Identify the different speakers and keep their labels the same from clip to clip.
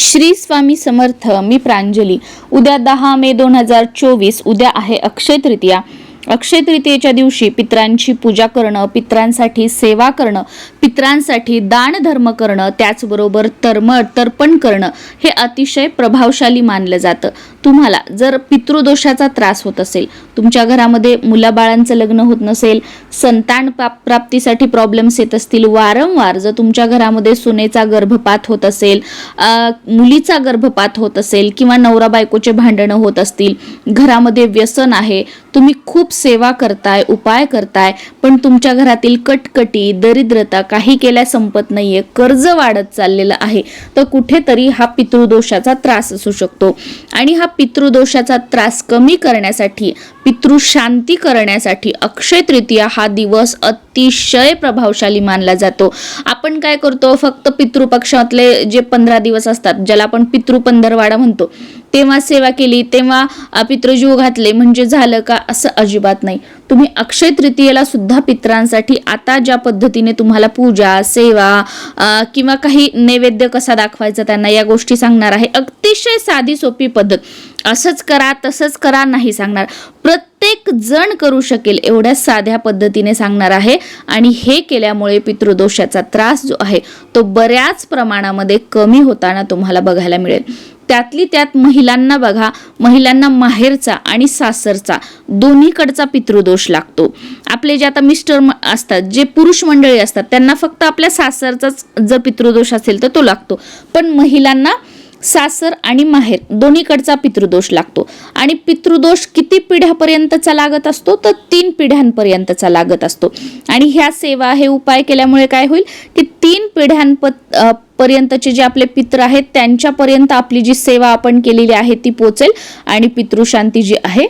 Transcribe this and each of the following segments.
Speaker 1: श्री स्वामी समर्थ मी प्रांजली. उद्या दहा मे दोन हजार चोवीस उद्या आहे अक्षय तृतीया अक्षय तृतीयेच्या दिवशी पित्रांची पूजा करणं पित्रांसाठी सेवा करणं पित्रांसाठी दान धर्म करणं त्याचबरोबर तर्म तर्पण करणं हे अतिशय प्रभावशाली मानलं जातं. तुम्हाला जर पितृदोषाचा त्रास होत असेल तुमच्या घरामध्ये मुलाबाळांचं लग्न होत नसेल संतान प्राप्तीसाठी प्रॉब्लेम्स येत असतील वारंवार जर तुमच्या घरामध्ये सुनेचा गर्भपात होत असेल मुलीचा गर्भपात होत असेल किंवा नवरा बायकोचे भांडणं होत असतील घरामध्ये व्यसन आहे तुम्ही खूप सेवा करताय उपाय करताय पण तुमच्या घरातील कटकटी दरिद्रता काही केल्या संपत नाहीये कर्ज वाढत चाललेलं आहे. तर कुठेतरी हा पितृदोषाचा त्रास असू शकतो. आणि हा पितृदोषाचा त्रास कमी करण्यासाठी पितृशांती करण्यासाठी अक्षय तृतीया हा दिवस अतिशय प्रभावशाली मानला जातो. आपण काय करतो? फक्त पितृपक्षातले जे पंधरा दिवस असतात ज्याला आपण पितृपंधरवाडा म्हणतो. तेव्हा सेवा केली तेव्हा पितृजीव घातले. म्हणजे झालं का? असं अजिबात नाही. तुम्ही अक्षय तृतीयेला सुद्धा पित्रांसाठी आता ज्या पद्धतीने तुम्हाला पूजा सेवा किंवा काही नैवेद्य कसा दाखवायचा त्यांना या गोष्टी सांगणार आहे. अतिशय साधी सोपी पद्धत. असंच करा तसंच करा नाही सांगणार. प्रत्येक जण करू शकेल एवढ्या साध्या पद्धतीने सांगणार आहे. आणि हे केल्यामुळे पितृदोषाचा त्रास जो आहे तो बऱ्याच प्रमाणामध्ये कमी होताना तुम्हाला बघायला मिळेल. त्यातली त्यात महिलांना बघा महिलांना माहेरचा आणि सासरचा दोन्हीकडचा पितृदोष लागतो. आपले जे आता मिस्टर म- असतात जे पुरुष मंडळी असतात त्यांना फक्त आपल्या सासरचाच जर पितृदोष असेल तर तो लागतो. पण महिलांना सासर आणि माहेर दोन्हीकडचा पितृदोष लागतो. आणि पितृदोष किती पिढ्यापर्यंतचा लागत असतो? तर तीन पिढ्यांपर्यंतचा लागत असतो. आणि ह्या सेवा हे उपाय केल्यामुळे काय होईल? की तीन पिढ्यांप पर्यंतचे जे आपले पित्र आहेत त्यांच्यापर्यंत आपली जी सेवा आपण केलेली आहे ती पोचेल आणि पितृशांती जी आहे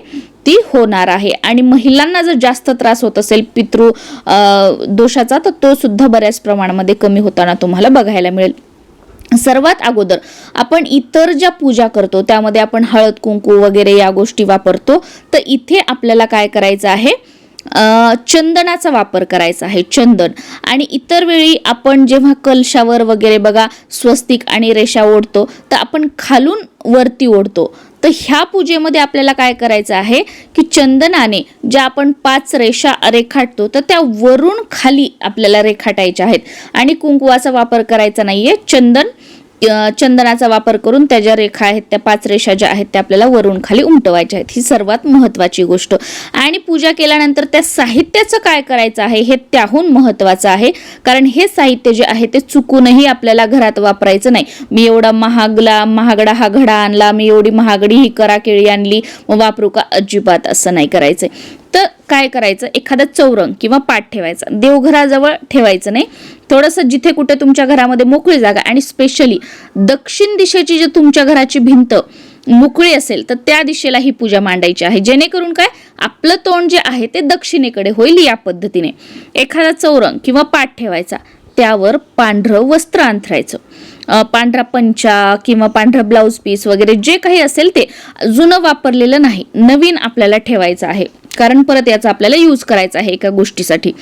Speaker 1: ती होणार आहे. आणि महिलांना जर जास्त त्रास होत असेल पितृ दोषाचा तर तो सुद्धा बऱ्याच प्रमाणामध्ये कमी होताना तुम्हाला बघायला मिळेल. सर्वात अगोदर आपण इतर ज्या पूजा करतो त्यामध्ये आपण हळद कुंकू वगैरे या गोष्टी वापरतो तर इथे आपल्याला काय करायचं आहे? चंदनाचा वापर करायचा आहे चंदन. आणि इतर वेळी आपण जेव्हा कलशावर वगैरे बघा स्वस्तिक आणि रेषा ओढतो तर आपण खालून वरती ओढतो. तर ह्या पूजेमध्ये आपल्याला काय करायचं आहे? की चंदनाने ज्या आपण पाच रेषा रेखाटतो तर त्या वरून खाली आपल्याला रेखाटायच्या आहेत. आणि कुंकुवाचा वापर करायचा नाही आहे चंदन चंदनाचा वापर करून त्या ज्या रेखा आहेत त्या पाच रेषा ज्या आहेत त्या आपल्याला वरून खाली उमटवायच्या आहेत. ही सर्वात महत्वाची गोष्ट. आणि पूजा केल्यानंतर त्या साहित्याचं काय करायचं आहे हे त्याहून महत्वाचं आहे. कारण हे साहित्य जे आहे ते चुकूनही आपल्याला घरात वापरायचं नाही. मी एवढा महागला महागडा हा घडा आणला मी एवढी महागडी ही करा केळी आणली मग वापरू का? अजिबात असं नाही करायचं तर काय करायचं? एखादा चौरंग किंवा पाठ ठेवायचा. देवघराजवळ ठेवायचं नाही. थोडंसं जिथे कुठे तुमच्या घरामध्ये मोकळी जागा आणि स्पेशली दक्षिण दिशेची जी तुमच्या घराची भिंत मोकळी असेल तर त्या दिशेला ही पूजा मांडायची आहे. जेणेकरून काय? आपलं तोंड जे आहे ते दक्षिणेकडे होईल या पद्धतीने. एखादा चौरंग किंवा पाठ ठेवायचा. त्यावर पांढरं वस्त्र अंथरायचं. पांढरा पंचा किंवा पांढरा ब्लाऊज पीस वगैरे जे काही असेल ते जुनं वापरलेलं नाही नवीन आपल्याला ठेवायचं आहे. कारण परत याचा आपल्याला यूज करायचा आहे एका गोष्टीसाठी.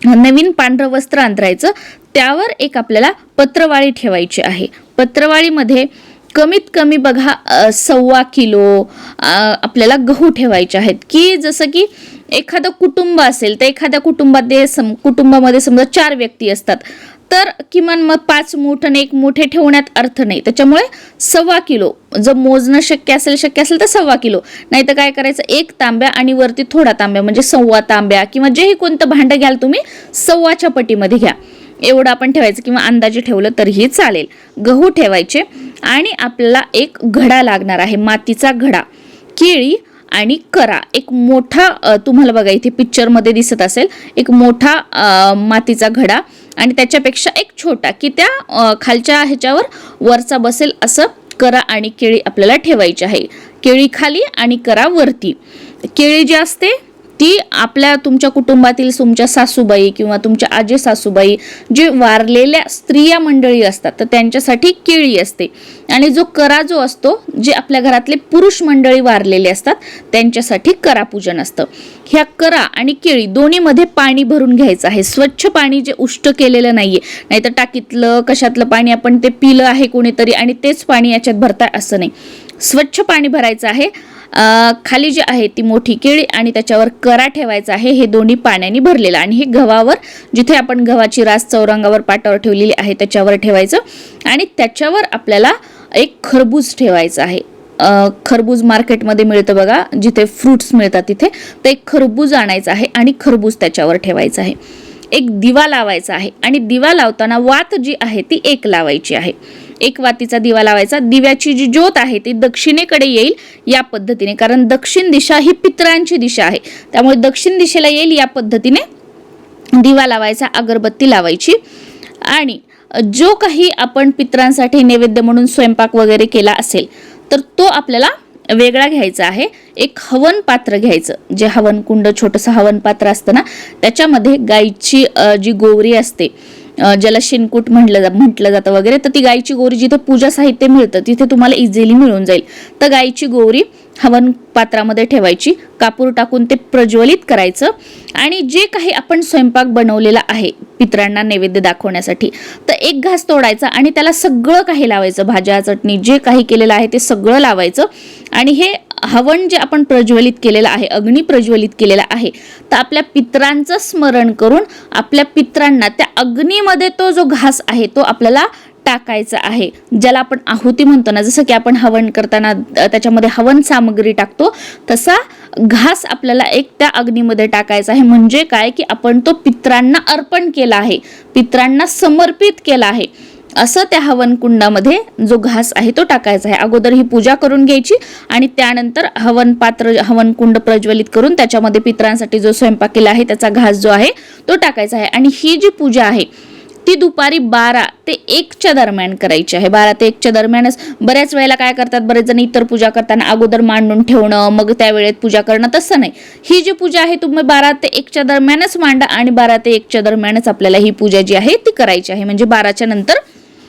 Speaker 1: नवीन पांढरं वस्त्र अंतरायचं त्यावर एक आपल्याला पत्रवाळी ठेवायची आहे. पत्रवाळीमध्ये कमीत कमी बघा सव्वा किलो आपल्याला गहू ठेवायचे आहेत. की जसं की एखादं कुटुंब असेल तर एखाद्या कुटुंबात सम कुटुंबामध्ये समजा चार व्यक्ती असतात. तर किमान मग पाच मूठ आणि एक मोठे ठेवण्यात अर्थ नाही. त्याच्यामुळे सव्वा किलो जर मोजणं शक्य असेल शक्य असेल तर सव्वा किलो. नाही तर काय करायचं एक तांब्या आणि वरती थोडा तांब्या म्हणजे सव्वा तांब्या किंवा जेही कोणतं भांडं घ्याल तुम्ही सव्वाच्या पटीमध्ये घ्या. एवढं आपण ठेवायचं किंवा अंदाजे ठेवलं तरीही चालेल. गहू ठेवायचे आणि आपल्याला एक घडा लागणार आहे मातीचा घडा. केळी आणि करा. एक मोठा तुम्हाला बघा इथे पिक्चरमध्ये दिसत असेल एक मोठा मातीचा घडा आणि त्याच्यापेक्षा एक छोटा की त्या खालच्या ह्याच्यावर वरचा बसेल असं करा आणि केळी आपल्याला ठेवायची आहे. केळी खाली आणि करा वरती. केळी जी असते ती आपल्या तुमच्या कुटुंबातील तुमच्या सासूबाई किंवा तुमच्या आजी सासूबाई जे वारलेल्या स्त्रिया मंडळी असतात तर त्यांच्यासाठी केळी असते. आणि जो करा जो असतो जे आपल्या घरातले पुरुष मंडळी वारलेले असतात त्यांच्यासाठी करापूजन असतं. ह्या करा आणि केळी दोन्हीमध्ये पाणी भरून घ्यायचं आहे. स्वच्छ पाणी जे उष्ट केलेलं नाहीये. नाहीतर टाकीतलं कशातलं पाणी आपण ते पिलं आहे कोणीतरी आणि तेच पाणी याच्यात भरताय असं नाही. स्वच्छ पाणी भरायचं आहे. खाली जी आहे ती मोठी केळी आणि त्याच्यावर करा ठेवायचा आहे हे दोन्ही पाण्याने भरलेलं. आणि हे गव्हावर जिथे आपण गव्हाची रास चौरंगावर पाटावर ठेवलेली आहे त्याच्यावर ठेवायचं. आणि त्याच्यावर आपल्याला एक खरबूज ठेवायचं आहे. खरबूज मार्केटमध्ये मिळतं बघा जिथे फ्रुट्स मिळतात तिथे तर एक खरबूज आणायचं आहे आणि खरबूज त्याच्यावर ठेवायचं आहे. एक दिवा लावायचा आहे आणि दिवा लावताना वात जी आहे ती एक लावायची आहे. एक वातीचा दिवा लावायचा. दिव्याची जी ज्योत आहे ती दक्षिणेकडे येईल या पद्धतीने. कारण दक्षिण दिशा ही पितरांची दिशा आहे. त्यामुळे दक्षिण दिशेला येईल या पद्धतीने दिवा लावायचा अगरबत्ती लावायची. आणि जो काही आपण पितरांसाठी नैवेद्य म्हणून स्वयंपाक वगैरे केला असेल तर तो आपल्याला वेगळा घ्यायचा आहे. एक हवन पात्र घ्यायचं. जे हवन कुंड छोटंसं हवन पात्र असतं ना त्याच्यामध्ये गाईची जी गोवरी असते ज्याला शेणकूट म्हटलं जा म्हटलं जातं वगैरे तर ती गाईची गोरी जिथे पूजा साहित्य मिळतं तिथे तुम्हाला इझिली मिळून जाईल. तर गाईची गोरी हवन पात्रामध्ये ठेवायची कापूर टाकून ते प्रज्वलित करायचं आणि जे काही आपण स्वयंपाक बनवलेला आहे पितरांना नैवेद्य दाखवण्यासाठी तर एक घास तोडायचा आणि त्याला सगळं काही लावायचं भाज्या चटणी जे काही केलेलं आहे ते सगळं लावायचं आणि हे हवन जे आपण प्रज्वलित केलेलं आहे अग्नी प्रज्वलित केलेला आहे तर आपल्या पितरांचं स्मरण करून आपल्या पित्रांना त्या अग्नीमध्ये तो जो घास आहे तो आपल्याला टाकायचा आहे. ज्याला आपण आहुती म्हणतो ना जसं की आपण हवन करताना त्याच्यामध्ये हवन सामग्री टाकतो तसा घास आपल्याला एक त्या अग्नीमध्ये टाकायचा आहे. म्हणजे काय? की आपण तो पित्रांना अर्पण केला आहे पित्रांना समर्पित केला आहे. असं त्या हवन कुंडामध्ये जो घास आहे तो टाकायचा आहे. अगोदर ही पूजा करून घ्यायची आणि त्यानंतर हवन पात्र हवन कुंड प्रज्वलित करून त्याच्यामध्ये पित्रांसाठी जो स्वयंपाक केला आहे त्याचा घास जो आहे तो टाकायचा आहे. आणि ही जी पूजा आहे ती दुपारी बारा ते एकच्या दरम्यान करायची आहे. बारा ते एकच्या दरम्यानच बऱ्याच वेळेला काय करतात? बरेच जण इतर पूजा करताना अगोदर मांडून ठेवणं मग त्या वेळेत पूजा करणं तसं नाही. ही जी पूजा आहे तुम्ही बारा ते एकच्या दरम्यानच मांडा आणि बारा ते एकच्या दरम्यानच आपल्याला ही पूजा जी आहे ती करायची आहे. म्हणजे बाराच्या नंतर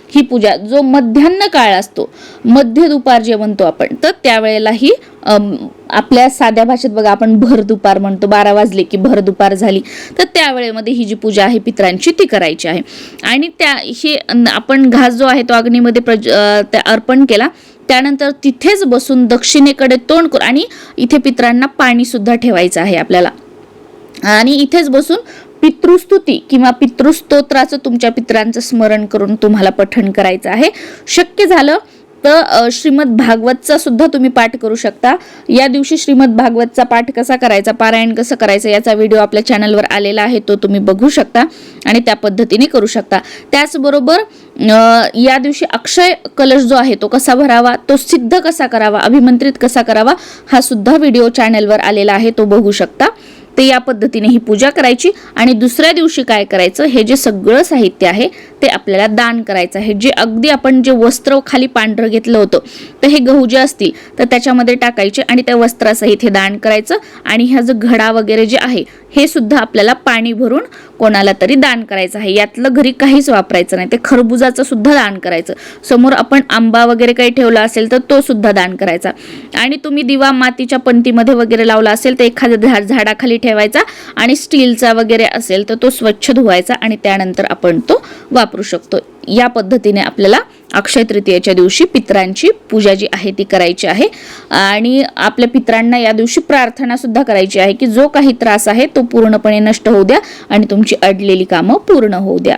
Speaker 1: ही पूजा जो मध्यान्न काळ असतो मध्य दुपार जे म्हणतो आपण तर त्यावेळेला ही आपल्या साध्या भाषेत बघा आपण भर दुपार म्हणतो बारा वाजले की भर दुपार झाली तर त्यावेळेमध्ये ही जी पूजा आहे पित्रांची ती करायची आहे. आणि त्या हे आपण घास जो आहे तो अग्नीमध्ये प्रज त्या अर्पण केला त्यानंतर तिथेच बसून दक्षिणेकडे तोंड करून आणि इथे पित्रांना पाणी सुद्धा ठेवायचं आहे आपल्याला. आणि इथेच बसून पितृस्तुती किंवा पितृस्तोत्राचं तुमच्या पित्रांचं स्मरण करून तुम्हाला पठण करायचं आहे. शक्य झालं तर श्रीमद भागवतचा सुद्धा तुम्ही पाठ करू शकता. या दिवशी श्रीमद भागवतचा पाठ कसा करायचा पारायण कसं करायचं याचा व्हिडिओ आपल्या चॅनलवर आलेला आहे तो तुम्ही बघू शकता आणि त्या पद्धतीने करू शकता. त्याचबरोबर या दिवशी अक्षय कलश जो आहे तो कसा भरावा तो सिद्ध कसा करावा अभिमंत्रित कसा करावा हा सुद्धा व्हिडिओ चॅनलवर आलेला आहे तो बघू शकता. ते या पद्धतीने ही पूजा करायची आणि दुसऱ्या दिवशी काय करायचं हे जे सगळं साहित्य आहे ते आपल्याला दान करायचं आहे. जे अगदी आपण जे वस्त्र खाली पांढरं घेतलं होतं तर हे गहू जे असतील तर त्याच्यामध्ये टाकायचे आणि त्या वस्त्रासहित हे दान करायचं. आणि ह्या जो घडा वगैरे जे आहे हे सुद्धा आपल्याला पाणी भरून कोणाला तरी दान करायचं आहे. यातलं घरी काहीच वापरायचं नाही. ते खरबुजाचं सुद्धा दान करायचं. समोर आपण आंबा वगैरे काही ठेवला असेल तर तो सुद्धा दान करायचा. आणि तुम्ही दिवा मातीच्या पंतीमध्ये वगैरे लावला असेल तर एखाद्या झा झाडाखाली ठेवायचा आणि स्टीलचा वगैरे असेल तर तो स्वच्छ धुवायचा आणि त्यानंतर आपण तो वापरू शकतो. या पद्धतीने आपल्याला अक्षय तृतीयेच्या दिवशी पित्रांची पूजा जी आहे ती करायची आहे. आणि आपल्या पित्रांना या दिवशी प्रार्थना सुद्धा करायची आहे की जो काही त्रास आहे तो पूर्णपणे नष्ट होऊ द्या आणि तुमची अडलेली कामं पूर्ण होऊ द्या.